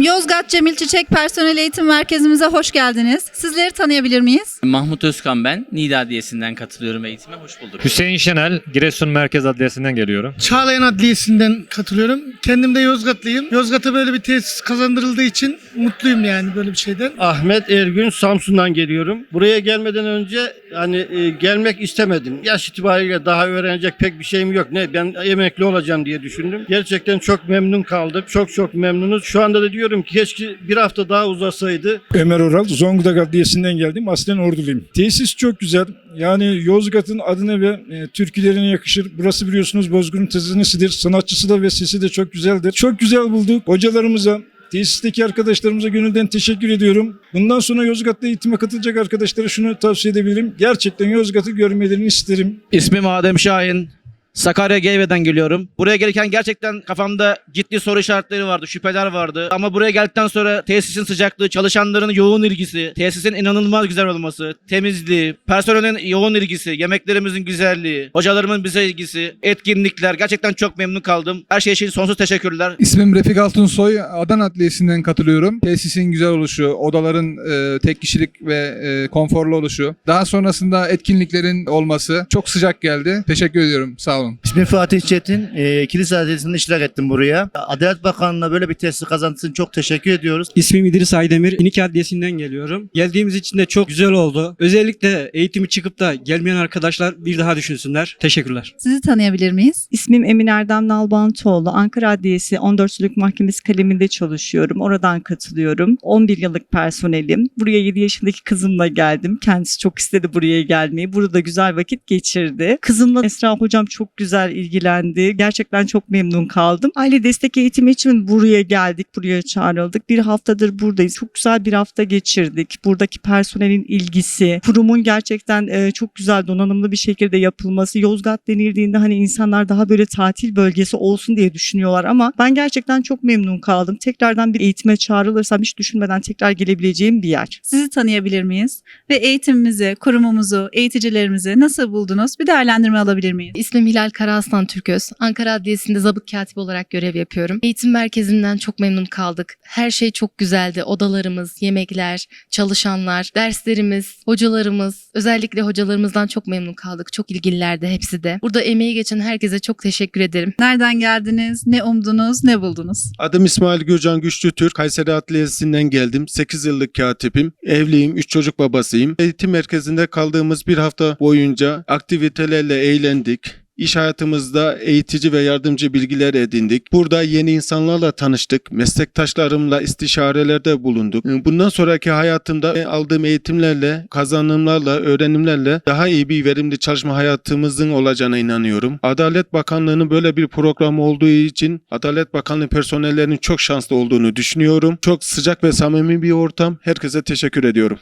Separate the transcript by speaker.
Speaker 1: Murat Cemil Çiçek Personel Eğitim Merkezimize hoş geldiniz. Sizleri tanıyabilir miyiz?
Speaker 2: Mahmut Özkan ben. Nida Adliyesi'nden katılıyorum eğitime. Hoş bulduk.
Speaker 3: Hüseyin Şenel, Giresun Merkez Adliyesi'nden geliyorum.
Speaker 4: Çağlayan Adliyesi'nden katılıyorum. Kendim de Yozgatlıyım. Yozgat'a böyle bir tesis kazandırıldığı için mutluyum yani böyle bir şeyden.
Speaker 5: Ahmet Ergün Samsun'dan geliyorum. Buraya gelmeden önce hani e, gelmek istemedim. Yaş itibariyle daha öğrenecek pek bir şeyim yok. Ne ben emekli olacağım diye düşündüm. Gerçekten çok memnun kaldık. Çok çok memnunuz. Şu anda da diyorum ki keşke bir hafta daha uzasaydı.
Speaker 6: Ömer Oral, Zonguldak Adliyesi'nden geldim. Aslen Orduluyum. Tesis çok güzel. Yani Yozgat'ın adına ve e, türkülerine yakışır. Burası biliyorsunuz Bozgur'un tezinesidir. Sanatçısı da ve sesi de çok güzeldir. Çok güzel bulduk. Hocalarımıza, tesisteki arkadaşlarımıza gönülden teşekkür ediyorum. Bundan sonra Yozgat'ta eğitime katılacak arkadaşlara şunu tavsiye edebilirim. Gerçekten Yozgat'ı görmelerini isterim.
Speaker 7: İsmim Adem Şahin. Sakarya Geyve'den geliyorum. Buraya gelirken gerçekten kafamda ciddi soru işaretleri vardı, şüpheler vardı. Ama buraya geldikten sonra tesisin sıcaklığı, çalışanların yoğun ilgisi, tesisin inanılmaz güzel olması, temizliği, personelin yoğun ilgisi, yemeklerimizin güzelliği, hocalarımın bize ilgisi, etkinlikler. Gerçekten çok memnun kaldım. Her şey için sonsuz teşekkürler.
Speaker 8: İsmim Refik Altunsoy. Adana Adliyesi'nden katılıyorum. Tesisin güzel oluşu, odaların e, tek kişilik ve e, konforlu oluşu. Daha sonrasında etkinliklerin olması çok sıcak geldi. Teşekkür ediyorum. Sağ olun.
Speaker 9: İsmim Fatih Çetin. E, kilise adresinde iştirak ettim buraya. Adalet Bakanlığı'na böyle bir tesis kazantısı çok teşekkür ediyoruz.
Speaker 10: İsmim İdris Aydemir. İnik Adliyesi'nden geliyorum. Geldiğimiz için de çok güzel oldu. Özellikle eğitimi çıkıp da gelmeyen arkadaşlar bir daha düşünsünler. Teşekkürler.
Speaker 1: Sizi tanıyabilir miyiz?
Speaker 11: İsmim Emin Erdem Nalbantoğlu. Ankara Adliyesi 14 Sülük Mahkemesi kaleminde çalışıyorum. Oradan katılıyorum. 11 yıllık personelim. Buraya 7 yaşındaki kızımla geldim. Kendisi çok istedi buraya gelmeyi. Burada güzel vakit geçirdi. Kızımla Esra hocam çok güzel ilgilendi. Gerçekten çok memnun kaldım. Aile destek eğitimi için buraya geldik. Buraya çağrıldık. Bir haftadır buradayız. Çok güzel bir hafta geçirdik. Buradaki personelin ilgisi, kurumun gerçekten e, çok güzel donanımlı bir şekilde yapılması. Yozgat denildiğinde hani insanlar daha böyle tatil bölgesi olsun diye düşünüyorlar ama ben gerçekten çok memnun kaldım. Tekrardan bir eğitime çağrılırsam hiç düşünmeden tekrar gelebileceğim bir yer.
Speaker 1: Sizi tanıyabilir miyiz? Ve eğitimimizi, kurumumuzu, eğiticilerimizi nasıl buldunuz? Bir değerlendirme alabilir miyiz?
Speaker 12: İsmim Hilal Karaaslan Türköz. Ankara Adliyesi'nde zabıt katibi olarak görev yapıyorum. Eğitim merkezinden çok memnun kaldık. Her şey çok güzeldi. Odalarımız, yemekler, çalışanlar, derslerimiz, hocalarımız, özellikle hocalarımızdan çok memnun kaldık. Çok ilgililerdi hepsi de. Burada emeği geçen herkese çok teşekkür ederim.
Speaker 1: Nereden geldiniz? Ne umdunuz? Ne buldunuz?
Speaker 13: Adım İsmail Gürcan Güçlü Türk. Kayseri Adliyesi'nden geldim. 8 yıllık katibim. Evliyim, 3 çocuk babasıyım. Eğitim merkezinde kaldığımız bir hafta boyunca aktivitelerle eğlendik. İş hayatımızda eğitici ve yardımcı bilgiler edindik. Burada yeni insanlarla tanıştık. Meslektaşlarımla istişarelerde bulunduk. Bundan sonraki hayatımda aldığım eğitimlerle, kazanımlarla, öğrenimlerle daha iyi bir verimli çalışma hayatımızın olacağına inanıyorum. Adalet Bakanlığı'nın böyle bir programı olduğu için Adalet Bakanlığı personellerinin çok şanslı olduğunu düşünüyorum. Çok sıcak ve samimi bir ortam. Herkese teşekkür ediyorum.